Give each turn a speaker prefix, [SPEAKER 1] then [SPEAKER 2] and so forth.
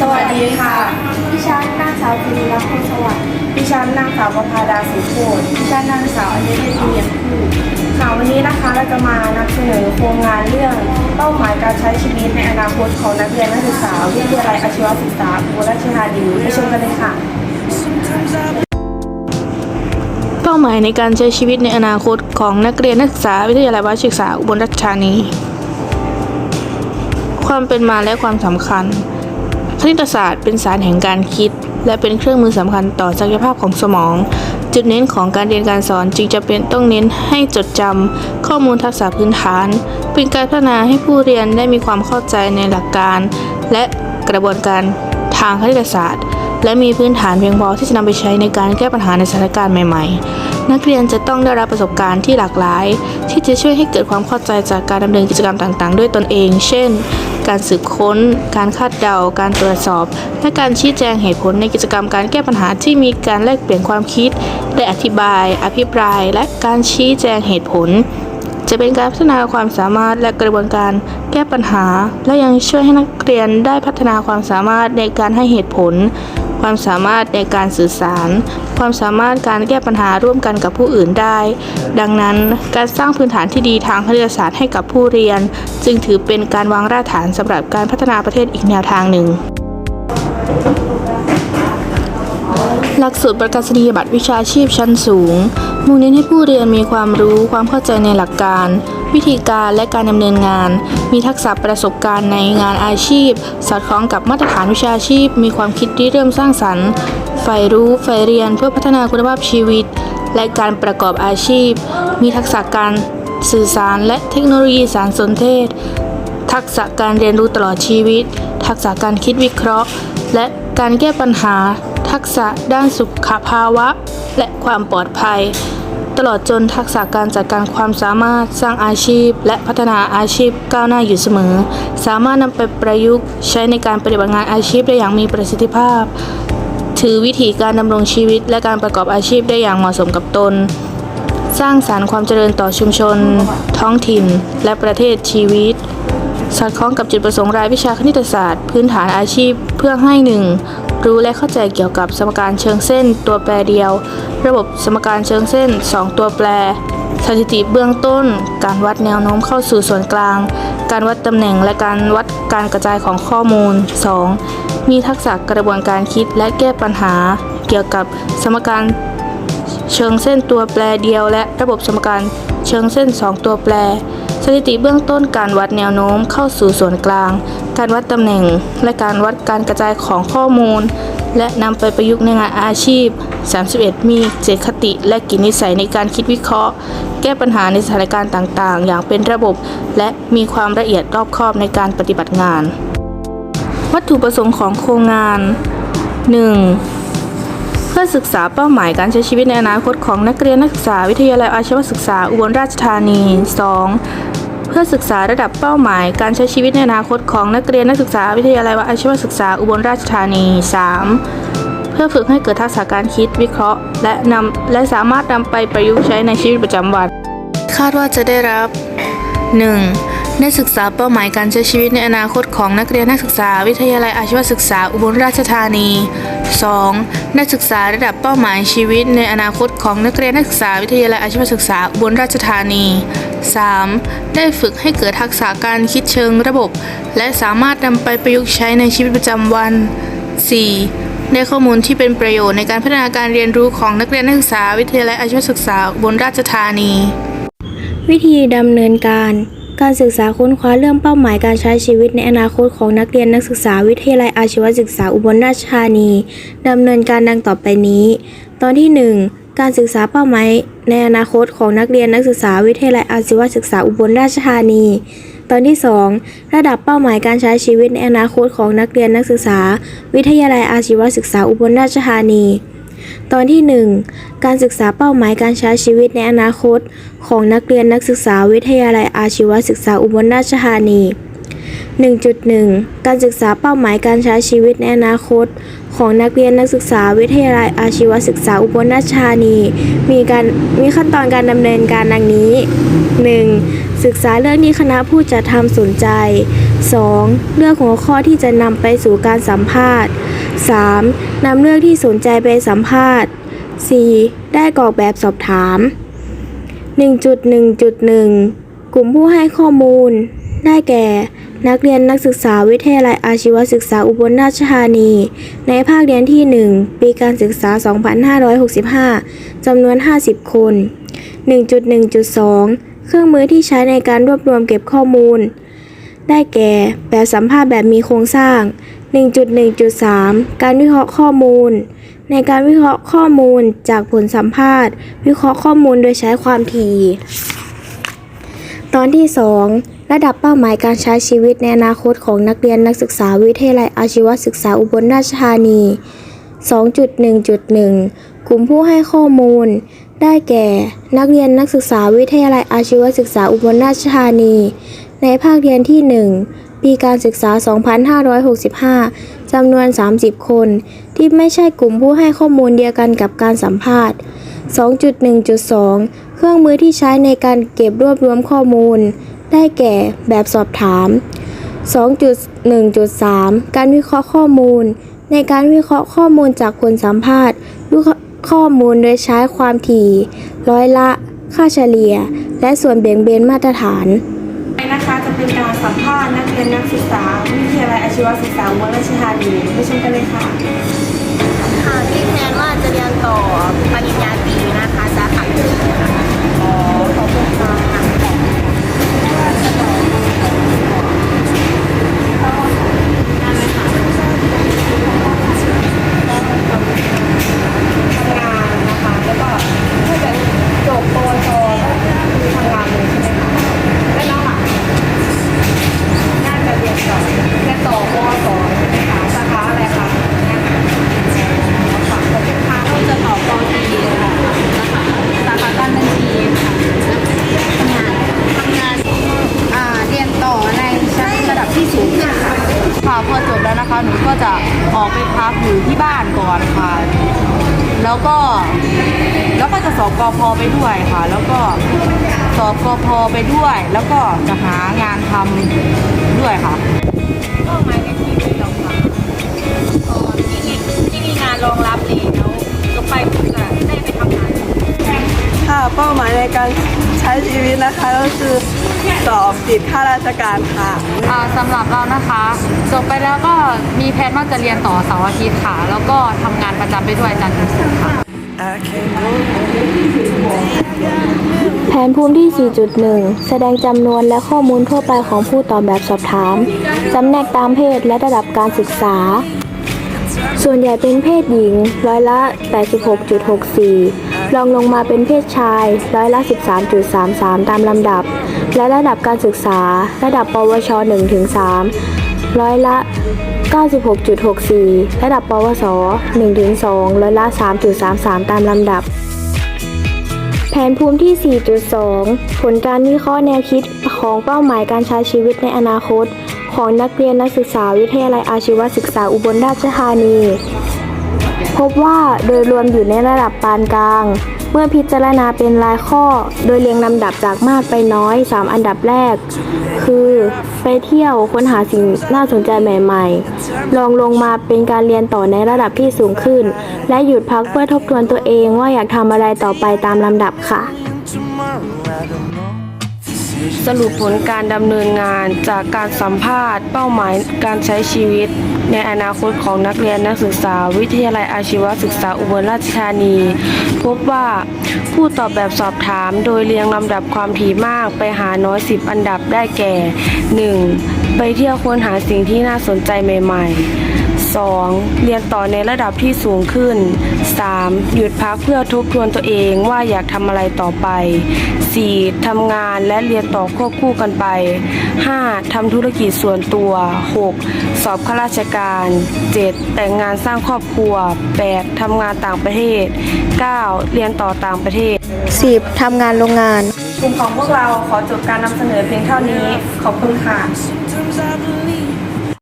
[SPEAKER 1] สวัสดีค่ะ
[SPEAKER 2] ดิฉันนางสาวจิริรักษ์โพสวัสดิ์
[SPEAKER 1] ดิฉันนางสาวประภาดาสุโขดดิฉันนางสาวอัญญเดชเนียมคู่ค่ะวันนี้นะคะเราจะมานำเสนอโครงงานเรื่องเป้าหมายการใช้ชีวิตในอนาคตของนักเรียนนักศึกษาวิทยาลัยอาชีวศึกษาอุบลราชธานีไปชมกันเลยค่ะ
[SPEAKER 3] เป้าหมายในการใช้ชีวิตในอนาคตของนักเรียนนักศึกษาวิทยาลัยวศึกษาอุบลราชธานี ความเป็นมาและความสำคัญ คณิตศาสตร์เป็นศาสตร์แห่งการคิด และเป็นเครื่องมือสำคัญต่อศักยภาพของสมอง จุดเน้นของการเรียนการสอนจึงจะเป็นต้องเน้นให้จดจำข้อมูลทักษะพื้นฐาน เป็นการพัฒนาให้ผู้เรียนได้มีความเข้าใจในหลักการ และกระบวนการทางคณิตศาสตร์ และมีพื้นฐานเพียงพอที่จะนำไปใช้ในการแก้ปัญหาในสถานการณ์ใหม่ ๆ นักเรียนจะต้องได้รับประสบการณ์ที่หลากหลาย ที่จะช่วยให้เกิดความเข้าใจจากการดำเนินกิจกรรมต่าง ๆ ด้วยตนเอง เช่น การสืบค้น การคาดเดา การตรวจสอบ และการชี้แจงเหตุผลในกิจกรรมการแก้ปัญหาที่มีการแลกเปลี่ยนความคิด ได้อธิบาย อภิปราย และการชี้แจงเหตุผล จะเป็นการพัฒนาความสามารถและกระบวนการแก้ปัญหา และยังช่วยให้นักเรียนได้พัฒนาความสามารถในการให้เหตุผล ความสามารถในการสื่อสาร ความสามารถการแก้ปัญหาร่วมกันกับผู้อื่นได้ ดังนั้นการสร้างพื้นฐานที่ดีทางคณิตศาสตร์ให้กับผู้เรียน จึงถือเป็นการวางรากฐานสำหรับการพัฒนาประเทศอีกแนวทางหนึ่งหลักสูตรประกาศนียบัตรวิชาชีพชั้นสูง มุ่งเน้นให้ผู้เรียนมีความรู้ความเข้าใจในหลักการ วิธีการและการดำเนินงาน มีทักษะประสบการณ์ในงานอาชีพ สอดคล้องกับมาตรฐานวิชาชีพ มีความคิดที่เริ่มสร้างสรรค์ใฝ่รู้ใฝ่เรียนเพื่อพัฒนาคุณภาพชีวิต และการประกอบอาชีพ มีทักษะการสื่อสารและเทคโนโลยีสารสนเทศ ทักษะการเรียนรู้ตลอดชีวิต ทักษะการคิดวิเคราะห์ และการแก้ปัญหา ทักษะด้านสุขภาวะ และความปลอดภัย ตลอดจนทักษะการจัดการความสามารถสร้างอาชีพ และพัฒนาอาชีพก้าวหน้าอยู่เสมอ สามารถนำไปประยุกต์ใช้ในการปฏิบัติงานอาชีพได้อย่างมีประสิทธิภาพ ถือวิธีการดำรงชีวิต และการประกอบอาชีพได้อย่างเหมาะสมกับตน สร้างสารรค์ความเจริญต่อชุมชน ท้องถิ่น และประเทศชีวิตสอดคล้องกับจุดประสงค์รายวิชาคณิตศาสตร์ พื้นฐานอาชีพเพื่อให้หนึ่ง รู้และเข้าใจเกี่ยวกับสมการเชิงเส้นตัวแปรเดียว ระบบสมการเชิงเส้น 2 ตัวแปร สถิติเบื้องต้น การวัดแนวโน้มเข้าสู่ส่วนกลาง การวัดตำแหน่งและการวัดการกระจายของข้อมูล 2. มีทักษะกระบวนการคิดและแก้ปัญหา เกี่ยวกับสมการเชิงเส้นตัวแปรเดียว และระบบสมการเชิงเส้น 2 ตัวแปร สถิติเบื้องต้นการวัดแนวโน้มเข้าสู่ส่วนกลาง การวัดตำแหน่ง และการวัดการกระจายของข้อมูล และนำไปประยุกต์ในงานอาชีพ 31 มีเจตคติ และกิจนิสัยในการคิดวิเคราะห์ แก้ปัญหาในสถานการณ์ต่างๆ อย่างเป็นระบบ และมีความละเอียดรอบคอบในการปฏิบัติงาน วัตถุประสงค์ของโครงงาน 1. เพื่อศึกษาเป้าหมายการใช้ชีวิตในอนาคตของนักเรียนนักศึกษาวิทยาลัยอาชีวศึกษาอุบลราชธานี 2. เพื่อศึกษาระดับเป้าหมาย การใช้ชีวิตในอนาคตของนักเรียนนักศึกษาวิทยาลัยอาชีวศึกษาอุบลราชธานี 3. เพื่อฝึกให้เกิดทักษะการคิดวิเคราะห์ และนำและสามารถนำไปประยุกต์ใช้ในชีวิตประจำวัน คาดว่าจะได้รับ 1. ได้ศึกษาเป้าหมายการใช้ชีวิตในอนาคตของนักเรียนนักศึกษาวิทยาลัยอาชีวศึกษาอุบลราชธานี 2. ได้ศึกษาระดับเป้าหมายชีวิตในอนาคตของนักเรียนนักศึกษาวิทยาลัยอาชีวศึกษาบลราชธานี 3. ได้ฝึกให้เกิดทักษะการคิดเชิงระบบ และสามารถนำไปประยุกต์ใช้ในชีวิตประจำวัน 4. ได้ข้อมูลที่เป็นประโยชน์ในการพัฒนาการเรียนรู้ของนักเรียนนักศึกษาวิทยาลัยอาชีวศึกษาบลราชธานี
[SPEAKER 2] วิธีดำเนินการ การศึกษาค้นคว้าเรื่องเป้าหมายการใช้ชีวิตในอนาคตของนักเรียนนักศึกษาวิทยาลัยอาชีวศึกษาอุบลราชธานีดำเนินการดังต่อไปนี้ ตอนที่ 1 การศึกษาเป้าหมายในอนาคตของนักเรียนนักศึกษาวิทยาลัยอาชีวศึกษาอุบลราชธานี ตอนที่ 2 ระดับเป้าหมายการใช้ชีวิตในอนาคตของนักเรียนนักศึกษา วิทยาลัยอาชีวศึกษาอุบลราชธานี ตอนที่ 1 การศึกษาเป้าหมายการใช้ชีวิตในอนาคต ของนักเรียนนักศึกษาวิทยาลัยอาชีวศึกษาอุบลราชธานี 1.1 การศึกษาเป้าหมายการใช้ชีวิตในอนาคต ของนักเรียนนักศึกษาวิทยาลัยอาชีวศึกษาอุบลราชธานี มีการมีขั้นตอนการดำเนินการดังนี้ 1. ศึกษาเรื่องที่คณะผู้จัดทำสนใจ 2. เลือกหัวข้อที่จะนำไปสู่การสัมภาษณ์ 3. นำเรื่องที่สนใจไปสัมภาษณ์ 4. ได้กรอกแบบสอบถาม 1.1.1 กลุ่มผู้ให้ข้อมูล ได้แก่ นักเรียนนักศึกษาวิทยาลัยอาชีวศึกษาอุบลราชธานี ในภาคเรียนที่ 1 ปีการศึกษา 2565 จำนวน 50 คน 1.1.2 เครื่องมือที่ใช้ในการรวบรวมเก็บข้อมูล ได้แก่ แบบสัมภาษณ์แบบมีโครงสร้าง 1.1.3 การวิเคราะห์ข้อมูล ในการวิเคราะห์ข้อมูลจากผลสัมภาษณ์ วิเคราะห์ข้อมูลโดยใช้ความถี่ ตอนที่ 2 ระดับเป้าหมายการใช้ชีวิตในอนาคตของนักเรียนนักศึกษาวิทยาลัยอาชีวศึกษาอุบลราชธานี 2.1.1 กลุ่มผู้ให้ข้อมูล ได้แก่ นักเรียนนักศึกษาวิทยาลัยอาชีวศึกษาอุบลราชธานี ในภาคเรียนที่ 1 ปีการศึกษา 2565 จำนวน 30 คน ที่ไม่ใช่กลุ่มผู้ให้ข้อมูลเดียวกันกับการสัมภาษณ์ 2.1.2 เครื่องมือที่ใช้ในการเก็บรวบรวมข้อมูล ได้แก่แบบสอบถาม 2.1.3 การวิเคราะห์ข้อมูล ในการวิเคราะห์ข้อมูลจากผลสัมภาษณ์ ข้อมูลโดยใช้ความถี่ ร้อยละ ค่าเฉลี่ย และส่วนเบี่ยงเบนมาตรฐาน
[SPEAKER 1] ไปนะคะจะเป็นการสัมภาษณ์นักเรียนนักศึกษา วิทยาลัยอาชีวศึกษาอุบลราชธานีไปชมกันเลยค่ะ
[SPEAKER 4] ค่ะที่แพลนว่าจะเรียนต่อปริญญาตรีนะคะสาขาวิทย์ค่ะ
[SPEAKER 1] อ๋อขอบคุณค่ะทำงานนะคะ แล้วก็ถ้าจะจบปวชก็คือทำงานเลยใช่ไหมคะแล้วน้องอะน่าจะเรียนต่อเรียนต่อปวสใช่ไหมคะสาขาอะไรคะค่ะขอบคุณค่ะ
[SPEAKER 4] ก็จะต่อปอตรีค่ะสาขาการบัญชีค่ะทำงานทำงานอ่าเรียนต่อในชั้นระดับที่สูงค่ะ
[SPEAKER 3] ค่ะพอจบแล้วนะคะ หนูก็จะออกไปพักอยู่ที่บ้านก่อนค่ะ แล้วก็ แล้วก็จะสอบกพไปด้วยค่ะ แล้วก็สอบกพไปด้วย แล้วก็จะหางานทำด้วยค่ะ
[SPEAKER 4] ก็หมายในที่นี้เราค่ะอ๋อที่มีที่มีงานรองรับแล้วจบไปก็จะได้ไปทำงาน
[SPEAKER 5] ค่ะเป้าหมายในการใช้ชีวิตนะคะก็คือ สอบติดข้าราชการค่ะ
[SPEAKER 3] อ่าสำหรับเรานะคะจบไปแล้วก็มีแผนว่าจะเรียนต่อเสาร์อาทิตย์ค่ะ แล้วก็ทำงานประจำไปด้วยจันทร์ถึงศุกร์ค่ะ
[SPEAKER 2] แผนภูมิที่ 4.1 แสดงจำนวนและข้อมูลทั่วไปของผู้ตอบแบบสอบถาม จำแนกตามเพศและระดับการศึกษา ส่วนใหญ่เป็นเพศหญิง ร้อยละ 86.64รองลงมาเป็นเพศชาย ร้อยละ 13.33 ตามลำดับ และระดับการศึกษา ระดับปวช 1-3 ร้อยละ 96.64 ระดับปวส 1-2 ร้อยละ 3.33 ตามลำดับ แผนภูมิที่ 4.2 ผลการวิเคราะห์แนวคิดของเป้าหมายการใช้ชีวิตในอนาคต ของนักเรียนนักศึกษาวิทยาลัยอาชีวศึกษาอุบลราชธานี พบว่าโดยรวมอยู่ในระดับปานกลาง เมื่อพิจารณาเป็นรายข้อ โดยเรียงลำดับจากมากไปน้อย 3 อันดับแรก คือไปเที่ยวค้นหาสิ่งน่าสนใจใหม่ๆลองลงมาเป็นการเรียนต่อในระดับที่สูงขึ้น และหยุดพักเพื่อทบทวนตัวเองว่าอยากทำอะไรต่อไปตามลำดับค่ะ
[SPEAKER 1] สรุปผลการดำเนินงานจากการสัมภาษณ์ เป้าหมายการใช้ชีวิต ในอนาคตของนักเรียนนักศึกษา วิทยาลัยอาชีวศึกษาอุบลราชธานี พบว่าผู้ตอบแบบสอบถามโดยเรียงลำดับความถี่มากไปหาน้อย 10 อันดับได้แก่ 1. ไปเที่ยวค้นหาสิ่งที่น่าสนใจใหม่ ๆ 2. เรียนต่อในระดับที่สูงขึ้น 3. หยุดพักเพื่อทบทวนตัวเองว่าอยากทำอะไรต่อไป 4. ทำงานและเรียนต่อควบคู่กันไป 5. ทำธุรกิจส่วนตัว 6. สอบข้าราชการ 7. แต่งงานสร้างครอบครัว 8. ทำงานต่างประเทศ 9. เรียนต่อต่างประเทศ
[SPEAKER 2] 10. ทำงานโรงงาน
[SPEAKER 1] กลุ่มของพวกเราขอจบการนำเสนอเพียงเท่านี้ ขอบคุณค่ะ
[SPEAKER 6] I believe